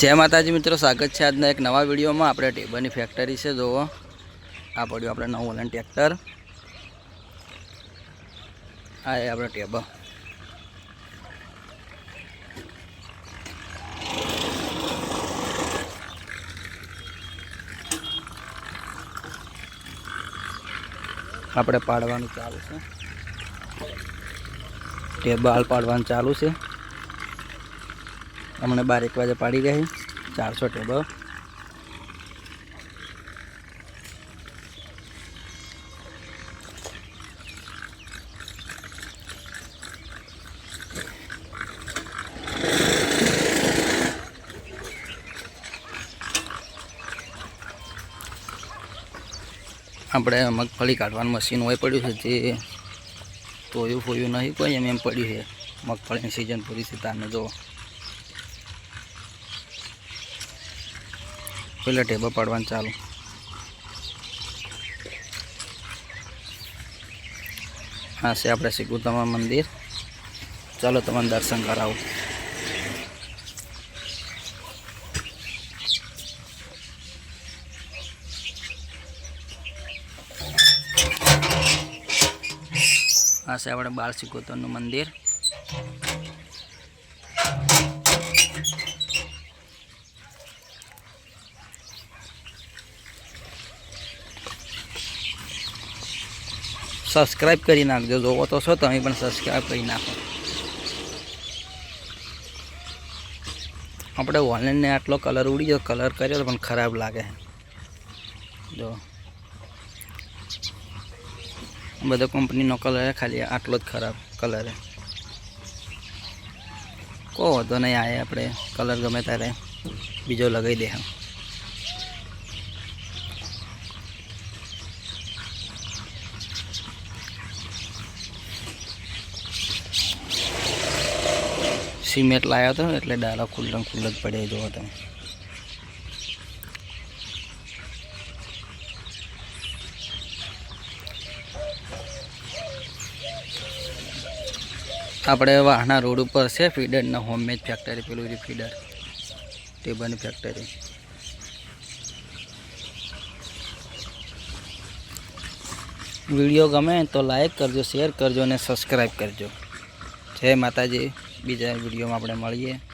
જય માતાજી મિત્રો, સ્વાગત છે આજના એક નવા વિડીયોમાં. આપણે ટેબરની ફેક્ટરી છે જોવો આ પડ્યું આપણે નવું વલણ ટ્રેક્ટર આ એ આપણે ટેબલ આપણે પાડવાનું ચાલુ છે. ટેબલ પાડવાનું ચાલુ છે. હમણાં બાર એક વાગે પાડી ગયા ચારસો ટેબલ. આપણે મગફળી કાઢવાનું મશીન હોય પડ્યું છે જે તોયું ફોયું નહીં કોઈ એમ એમ પડ્યું છે. મગફળીની સિઝન પૂરી છે તારને જુઓ પેલા ટેબલ પાડવાનું ચાલુ. હા, છે આપણે શીખુતમા મંદિર. ચાલો તમને દર્શન કરાવું. આ છે આપણે બાળ શીખોતરનું મંદિર. સબસ્ક્રાઈબ કરી નાખજો. જોવો તો છો તમે પણ સબસ્ક્રાઈબ કરી નાખો. આપણે ઓનલાઈનને આટલો કલર ઉડી ગયો કલર કર્યો પણ ખરાબ લાગે. જો. બધો કંપનીનો કલર હે ખાલી આટલો જ ખરાબ કલર કો વાંધો નહીં આવે આપણે કલર ગમે ત્યારે બીજો લગાવી દે. સિમેન્ટ લાવ્યો હતો એટલે ડાળો ખુલ્લો ને ખુલ્લો જ પડે જુઓ તમે આપણે વાહના રોડ ઉપર છે ફીડરના હોમમેડ ફેક્ટરી પેલું જે ફીડર ટેબલની ફેક્ટરી વિડીયો ગમે તો લાઈક કરજો શેર કરજો અને સબસ્ક્રાઈબ કરજો જય માતાજી. બીજા વિડીયોમાં આપણે મળીએ.